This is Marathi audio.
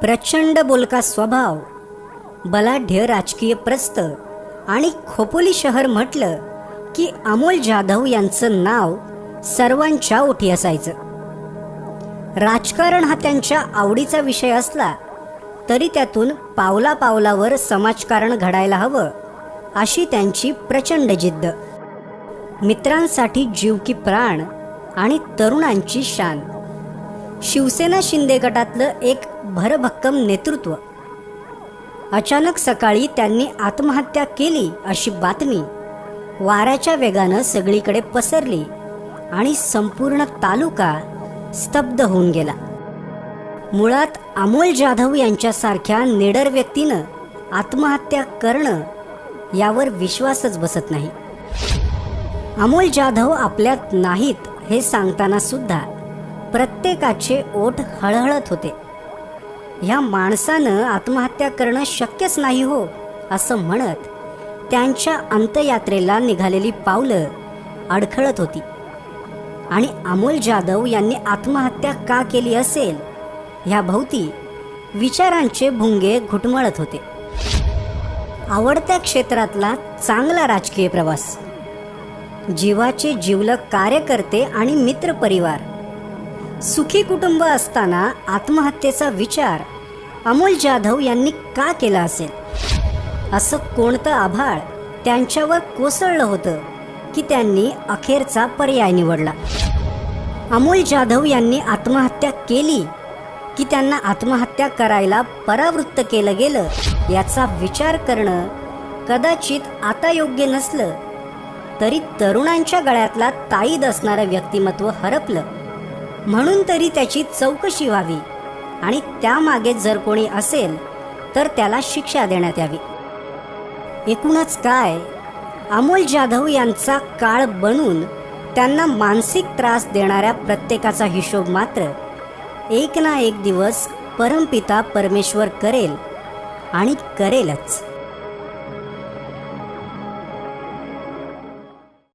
प्रचंड बोलका स्वभाव बलाढ्य राजकीय प्रस्त आणि खोपोली शहर म्हटलं की अमोल जाधव यांचं नाव सर्वांच्या ओठी असायचं. राजकारण हा त्यांच्या आवडीचा विषय असला तरी त्यातून पावला पावलावर समाजकारण घडायला हवं अशी त्यांची प्रचंड जिद्द. मित्रांसाठी जीव की प्राण आणि तरुणांची शान. शिवसेना शिंदे गटातलं एक भरभक्कम नेतृत्व. अचानक सकाळी त्यांनी आत्महत्या केली अशी बातमी वाऱ्याच्या वेगानं सगळीकडे पसरली आणि संपूर्ण तालुका स्तब्ध होऊन गेला. मुळात अमोल जाधव यांच्यासारख्या निडर व्यक्तीनं आत्महत्या करणं यावर विश्वासच बसत नाही. अमोल जाधव आपल्यात नाहीत हे सांगताना सुद्धा प्रत्येकाचे ओठ हळहळत होते. ह्या माणसानं आत्महत्या करणं शक्यच नाही हो असं म्हणत त्यांच्या अंतयात्रेला निघालेली पावलं अडखळत होती. आणि अमोल जाधव यांनी आत्महत्या का केली असेल ह्या भोवती विचारांचे भुंगे घुटमळत होते. आवडत्या क्षेत्रातला चांगला राजकीय प्रवास. जीवाचे जिवलक कार्यकर्ते आणि मित्रपरिवार. सुखी कुटुंब असताना आत्महत्येचा विचार अमोल जाधव यांनी का केला असेल? असं कोणतं आभाळ त्यांच्यावर कोसळलं होतं की त्यांनी अखेरचा पर्याय निवडला? अमोल जाधव यांनी आत्महत्या केली की त्यांना आत्महत्या करायला परावृत्त केलं गेलं याचा विचार करणं कदाचित आता योग्य नसलं तरी तरुणांच्या गळ्यातला ताईद असणारं व्यक्तिमत्व हरपलं. म्हणून तरी त्याची चौकशी व्हावी. आणि त्यामागे जर कोणी असेल तर त्याला शिक्षा देण्यात यावी. एकूणच काय अमोल जाधव यांचा काळ बनून त्यांना मानसिक त्रास देणाऱ्या प्रत्येकाचा हिशोब मात्र एक ना एक दिवस परमपिता परमेश्वर करेल आणि करेलच.